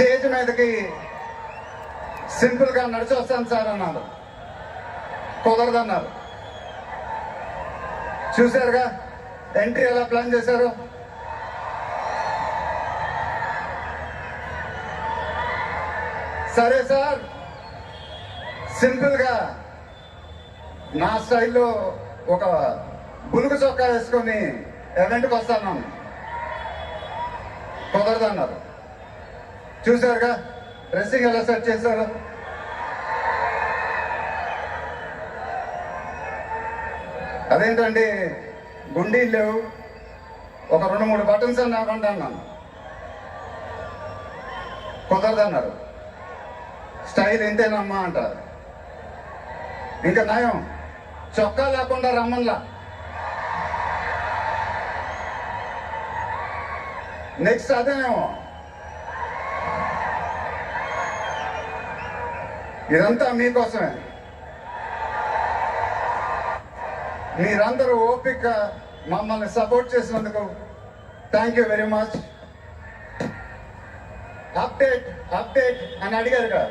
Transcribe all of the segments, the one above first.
Stage మీదకి సింపుల్గా నడిచి వస్తాను సార్ అన్నారు కుదరదన్నారు. చూశారుగా? ఎంట్రీ ఎలా ప్లాన్ చేశారు? సరే సార్. సింపుల్గా నా స్టైల్లో ఒక బులుగు చొక్కా వేసుకొని ఎవెంట్కి వస్తాను. కుదరదన్నారు. చూశారుగా? డ్రెస్సింగ్ ఎలా సెట్ చేశారు? అదేంటండి? గుండీలు లేవు. ఒక రెండు మూడు బటన్స్ అని నాకు అన్నాను. కుదరదన్నారు. స్టైల్ ఇంతేనమ్మా అంటారు. ఇంకా నయం. చొక్కా లేకుండా రమ్మన్లా. నెక్స్ట్ అదేనేమో. ఇదంతా మీకోసమే మీరందరూ ఓపిక మమ్మల్ని సపోర్ట్ చేసినందుకు thank you very much. Update update అని అడిగారు కదా.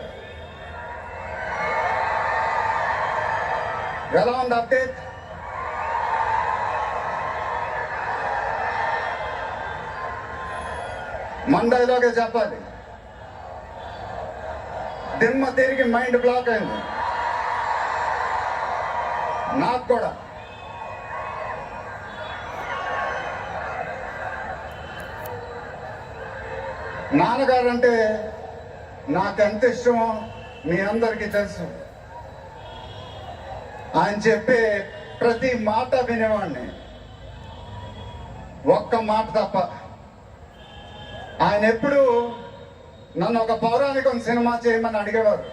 ఎలా ఉంది అప్డేట్? మండైలోకే చెప్పాలి. దిమ్మ తిరిగి మైండ్ బ్లాక్ అయింది. నాకు కూడా. నాన్నగారు అంటే నాకెంత ఇష్టమో మీ అందరికీ తెలుసు. ఆయన చెప్పే ప్రతి మాట వినేవాడిని. ఒక్క మాట తప్ప. ఆయన ఎప్పుడు నన్ను ఒక పౌరాణికం సినిమా చేయమని అడిగేవారు.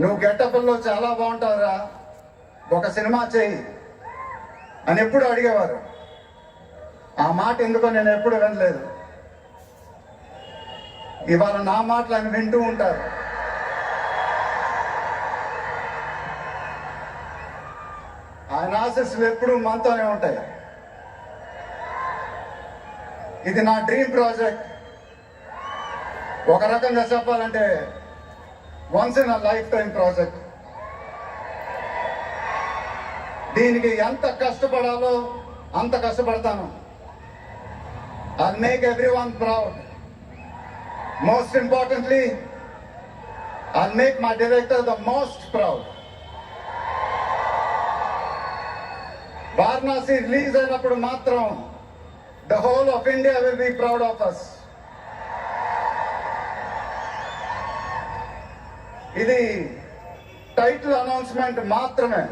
నువ్వు గెటప్లో చాలా బాగుంటావురా ఒక సినిమా చేయి అని ఎప్పుడు అడిగేవారు. ఆ మాట ఎందుకో నేను ఎప్పుడు వినలేదు. ఇవాళ నా మాటలు ఆయన వింటూ ఉంటారు. ఆయన ఆశస్సులు ఎప్పుడూ మనతోనే ఉంటాయి. ఇది నా డ్రీమ్ ప్రాజెక్ట్. ఒక రకంగా చెప్పాలంటే once in a lifetime project దీనికి ఎంత కష్టపడాలో అంత కష్టపడతాను. I make everyone proud most importantly I make my director the most proud Varanasi release అయినప్పుడు మాత్రం the whole of India will be proud of us ఇది టైటిల్ అనౌన్స్మెంట్ మాత్రమే.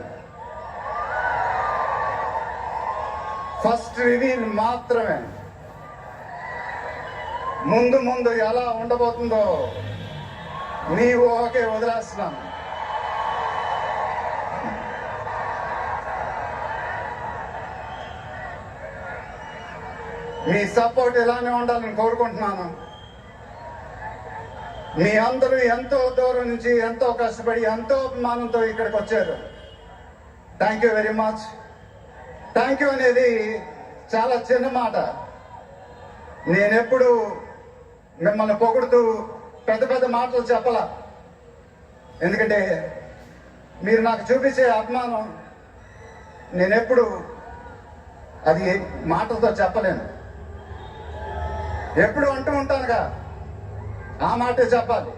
First reveal మాత్రమే. ముందు ముందు ఎలా ఉండబోతుందో నీ ఊహకే వదిలేస్తున్నాను. మీ సపోర్ట్ ఇలానే ఉండాలని కోరుకుంటున్నాను. మీ అందరూ ఎంతో దూరం నుంచి ఎంతో కష్టపడి ఎంతో అభిమానంతో ఇక్కడికి వచ్చారు. Thank you very much thank you అనేది చాలా చిన్న మాట. నేనెప్పుడు మిమ్మల్ని పొగుడుతూ పెద్ద పెద్ద మాటలు చెప్పాల. ఎందుకంటే మీరు నాకు చూపించే అభిమానం నేనెప్పుడు అది మాటలతో చెప్పలేను. ఎప్పుడు అంటూ ఉంటానుగా. ఆ మాట చెప్పాలి.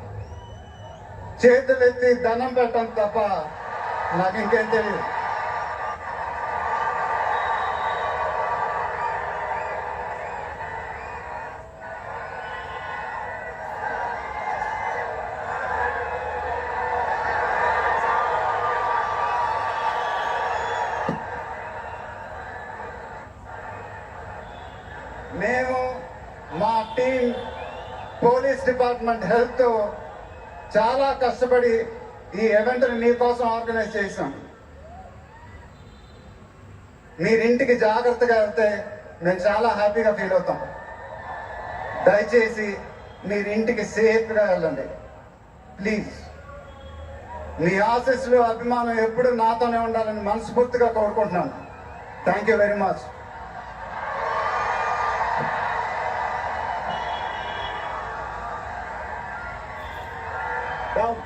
చేతులు ఎత్తి దండం పెట్టడం తప్ప నాకు ఇంకేం తెలియదు మేము మా టీం పోలీస్ డిపార్ట్మెంట్ హెల్త్ చాలా కష్టపడి ఈ ఈవెంట్ని మీకోసం ఆర్గనైజ్ చేసాం మీరింటికి జాగ్రత్తగా వెళ్తే మేము చాలా హ్యాపీగా ఫీల్ అవుతాం. దయచేసి మీరింటికి సేఫ్గా వెళ్ళండి. ప్లీజ్ మీ ఆశీస్సులు అభిమానం ఎప్పుడు నాతోనే ఉండాలని మనస్ఫూర్తిగా కోరుకుంటున్నాను. Thank you very much Well,